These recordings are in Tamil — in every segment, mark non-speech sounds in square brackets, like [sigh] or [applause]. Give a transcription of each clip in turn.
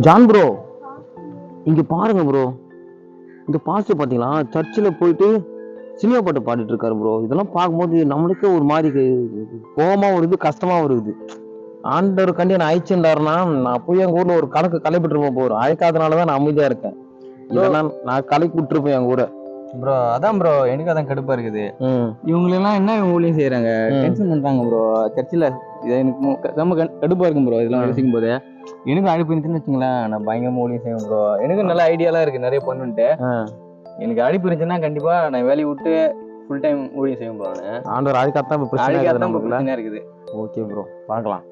ஜான் ப்ரோ இங்க பாருங்க ப்ரோ இந்த பாஸ்டர் பாத்தீங்களா? சர்ச்சில் போயிட்டு சினிமா பாட்டு பாடிட்டு இருக்காரு ப்ரோ இதெல்லாம் பார்க்கும்போது நம்மளுக்கே ஒரு மாதிரி கு- கோவமா வருது கஷ்டமா வருது. ஆண்டவர் கண்டி நான் அழைச்சிருந்தாருன்னா நான் போய் எங்க ஊர்ல ஒரு கணக்கு கலைப்பிட்டு போறேன் அழைக்காதனால தான் நான் அமைதியா இருக்கேன். இல்லைன்னா நான் கலைக்கு விட்டுருப்பேன் எங்க ஊரை ப்ரோ அதான் ப்ரோ எனக்கு அதான் கடுப்பா இருக்குது. இவங்களெல்லாம் என்ன இவங்க ஊழியம் செய்யறாங்க. டென்ஷன் பண்றாங்க ப்ரோ சர்ச்சில் எனக்கு கடு- கடுப்பா இருக்கும் ப்ரோ இதெல்லாம். யோசிக்கும் போது எனக்கு அழைப்பு இருந்துச்சுன்னு வச்சுங்களேன். நான் பயங்கரமா ஊழியம் செய்வேன் ப்ரோ எனக்கு நல்ல ஐடியாலாம் இருக்கு. நிறைய பண்ணுன்ட்டு. எனக்கு அழைப்பு இருந்துச்சுன்னா கண்டிப்பா நான் வேலையை விட்டு ஃபுல் டைம் ஊழியம் செய்வேன் ப்ரோ நான். ஆண்டவர் இப்ப பிரச்சனை இருக்குது ஓகே ப்ரோ பார்க்கலாம்.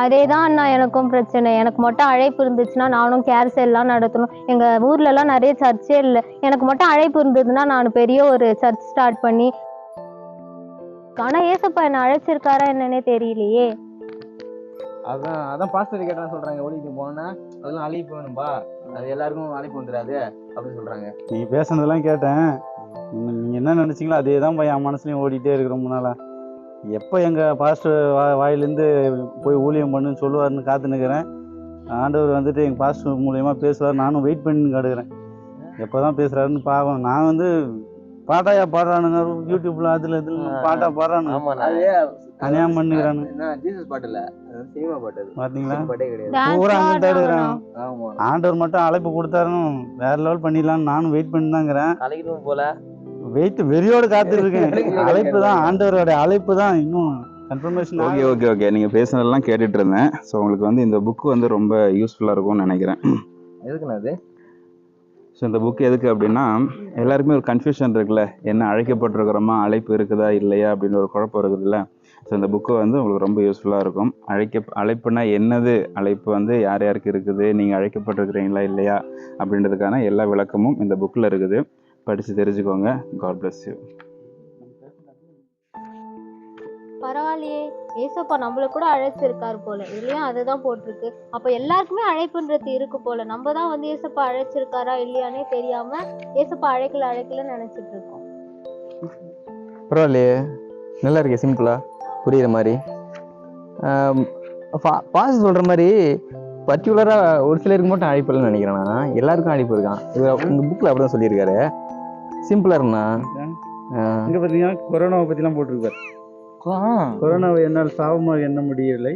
அதே தான் அண்ணா எனக்கும் பிரச்சனை. எனக்கு மட்டும் அழைப்பு இருந்துச்சுன்னா நானும் கேர் எல்லாம் நடத்தணும். எங்கள் ஊர்லலாம் நிறைய சர்ச்சே இல்லை. எனக்கு மட்டும் அழைப்பு இருந்ததுன்னா நான் பெரிய ஒரு சர்ச் ஸ்டார்ட் பண்ணி ஆனால் ஏசப்பா என்னை அழைச்சிருக்காரா என்னன்னே தெரியலையே. அதான் அதான் பாஸ்டர் கேட்டா சொல்றாங்க ஊழியத்துக்கு போனா அதெல்லாம் அழைப்பு வேணும்பா அது எல்லாருக்கும் அழைப்பு வந்துடாது அப்படின்னு சொல்றாங்க. நீ பேசுனதெல்லாம் கேட்டேன். நீங்க என்ன நினைச்சீங்களோ அதே தான் என் மனசுலயும் ஓடிட்டே இருக்கு ரொம்ப நாளா. எப்போ எங்க பாஸ்டர் வா வாயிலேருந்து போய் ஊழியம் பண்ணுன்னு சொல்லுவாருன்னு காத்து நிற்கிறேன் ஆண்டவர் வந்துட்டு எங்கள் பாஸ்டர் மூலயமா பேசுவார். நானும் வெயிட் பண்ணி எப்போ தான் பேசுகிறாருன்னு பாவம். நான் வந்து பாட்டாயா பாடுறானுங்க யூடியூப்ல அதுல இதுல பாட்டா பாடுறானுங்க. பண்ணுகிறானு. என்ன ஜீசஸ் பாட்டு இல்ல. சினிமா பாட்டு பாத்தீங்களா? பாட்டே கிடையாது. பூரா ஆண்டவர் மட்டும் அழைப்பு கொடுத்தாருன்னு வேற லெவல் பண்ணிடலாம்னு நானும் வெயிட் பண்ணி தாங்கிறேன் கலைக்கணும் போல? வெயிட் வெறியோடு காத்துருக்கேன். [laughs] அழைப்பு தான் ஆண்டவரோட அழைப்பு தான் இன்னும் கன்ஃபர்மேஷன் ஓகே ஓகே ஓகே நீங்கள் பேசுனதெல்லாம் கேட்டுட்டு இருந்தேன். ஸோ உங்களுக்கு வந்து இந்த புக்கு வந்து ரொம்ப யூஸ்ஃபுல்லாக இருக்கும்னு நினைக்கிறேன். எதுக்குண்ணா அது? ஸோ இந்த புக் எதுக்கு அப்படின்னா எல்லாருக்குமே ஒரு கன்ஃபியூஷன் இருக்குல்ல. என்ன அழைக்கப்பட்டிருக்கிறோமா? அழைப்பு இருக்குதா? இல்லையா? அப்படின்னு ஒரு குழப்பம் இருக்குதுல்ல. ஸோ இந்த புக்கு வந்து உங்களுக்கு ரொம்ப யூஸ்ஃபுல்லாக இருக்கும். அழைக்க அழைப்புனா என்னது? அழைப்பு வந்து யார் யாருக்கு இருக்குது? நீங்கள் அழைக்கப்பட்டிருக்கிறீங்களா? இல்லையா? அப்படின்றதுக்கான எல்லா விளக்கமும் இந்த புக்கில் இருக்குது. படித்து தெரிஞ்சுக்கோங்க. காட் பிளஸ் யூ பரவாயில்லையே. ஏசப்பா நம்மள கூட அழைச்சிருக்காரு போல. இதுலயும் அதுதான் போட்டிருக்கு. அப்ப எல்லாருக்குமே அழைப்புன்றது இருக்கு போல. நம்ம தான் வந்து ஏசப்பா அழைச்சிருக்காரா இல்லையானே தெரியாம ஏசப்பா அழைக்கல அழைக்கலன்னு நினைச்சிட்டு இருக்கோம். பரவாயில்லையே. நல்லா இருக்கே சிம்பிளா புரியுற மாதிரி. பாஸ் சொல்ற மாதிரி பர்டிகுலரா ஒரு சிலருக்கு மட்டும் அழைப்பு இல்லைன்னு நினைக்கிறேன் நான். எல்லாருக்கும் அழைப்பு இருக்கான். இது இந்த புக்ல அப்படிதான் சொல்லியிருக்காரு. சிம்பிளா இருந்தா இங்க பாத்தீங்கன்னா கொரோனாவை பத்திலாம் போட்டிருப்பாரு கொரோனாவை என்னால் சாபமாக எண்ண முடியவில்லை.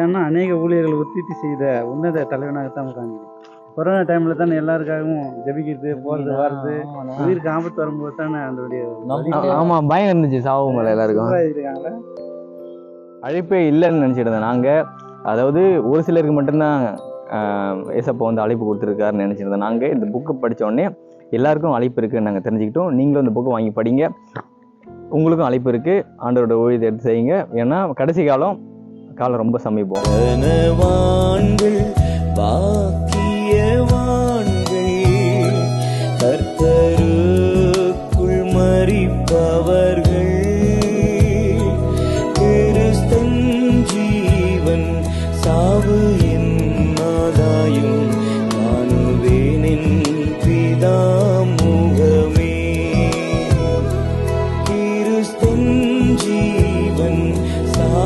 ஏன்னா அநேக ஊழியர்கள் உற்பத்தி செய்த உன்னத தலைவனாகத்தான் காண்கிறேன் கொரோனா டைம்ல தானே எல்லாருக்காகவும் ஜெபிக்கிறது போறது வர்றது உயிருக்கு ஆபத்து வரும்போது தானே அதோடைய ஆமா பயம் இருந்துச்சு மேல எல்லாருக்கும். அழைப்பே இல்லைன்னு நினச்சிட்டு இருந்தேன் நாங்கள் அதாவது ஒரு சிலருக்கு மட்டும்தான் ஏசப்பா வந்து அழைப்பு கொடுத்துருக்காருன்னு நினச்சிருந்தோம் நாங்கள் இந்த புக்கை படிச்ச உடனே எல்லாருக்கும் அழைப்பு இருக்குன்னு நாங்கள் தெரிஞ்சுக்கிட்டோம். நீங்களும் இந்த புக்கை வாங்கி படிங்க. உங்களுக்கும் அழைப்பு இருக்குது ஆண்டவரோட ஊழியத்தை எடுத்து செய்யுங்க. ஏன்னா கடைசி காலம் காலம் ரொம்ப சமீபம்.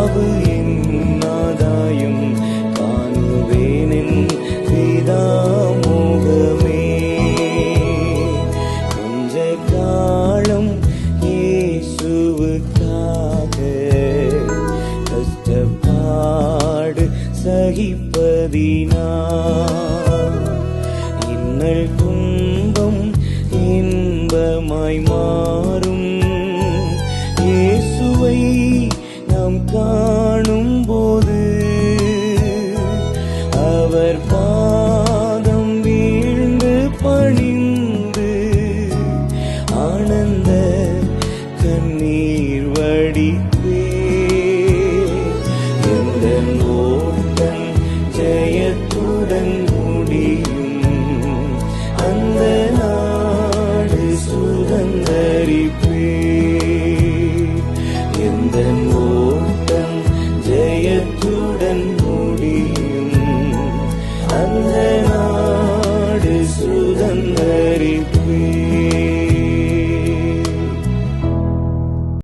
சாவு என்னாதாயும் காணுவேனின் பிதா முகமே கொஞ்ச காலம் இயேசுவுக்காக கஷ்டப்பாடு சகிப்பதினா இன்னல் துன்பம் இன்பமாய் மாறும் Sunday.